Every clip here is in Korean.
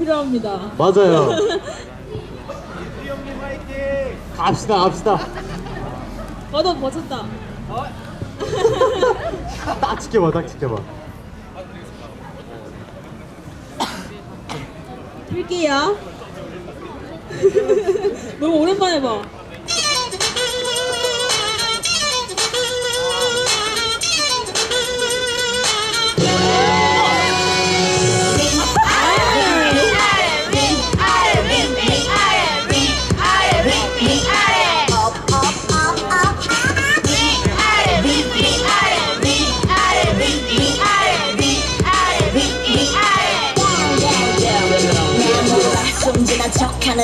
필요합니다. 맞아요. 갑시다, 갑시다. 걷어 버텼다. 딱 지켜봐, 딱 지켜봐. 필게요. 너무 오랜만에 봐.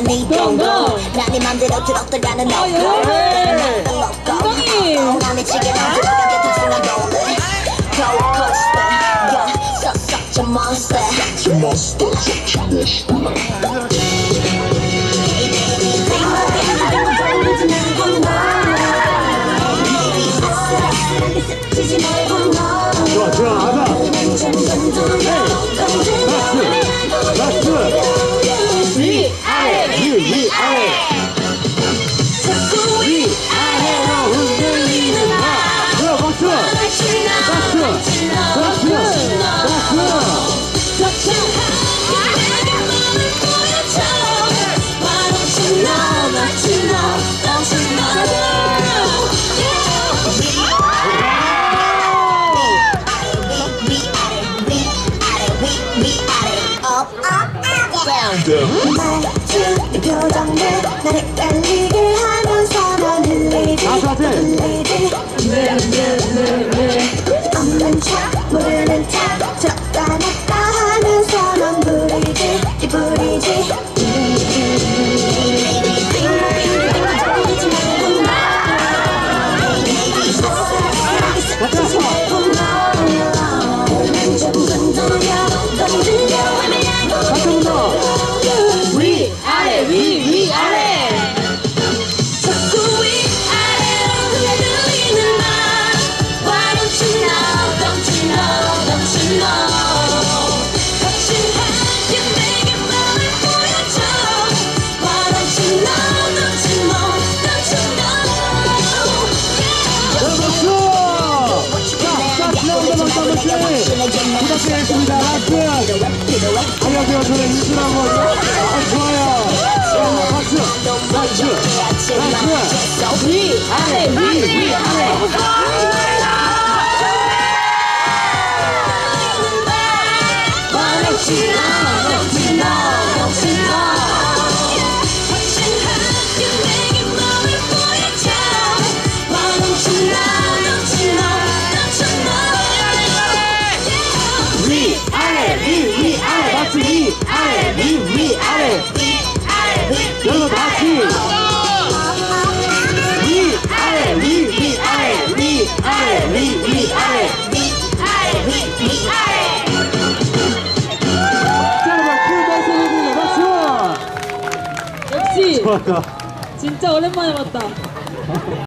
네. 동거 난네 맘대로 들었다가는. 엉덩이. 난 미치게 만들어가게 탑승한 동네 롤러코스터 yeah, so such a monster 좋아, 좋아, 가자. Down. 말투, 표정들 나를 깔리게 하면서 넌 흘리지. 흘리지 부탁드리겠습니다. 라스트. 안녕하세요. 저는 이수라고. 아, 좋아요. 자, 박수. 박수. 박수. 위, 아래. 위, 위, 아래. 진짜 오랜만에 봤다.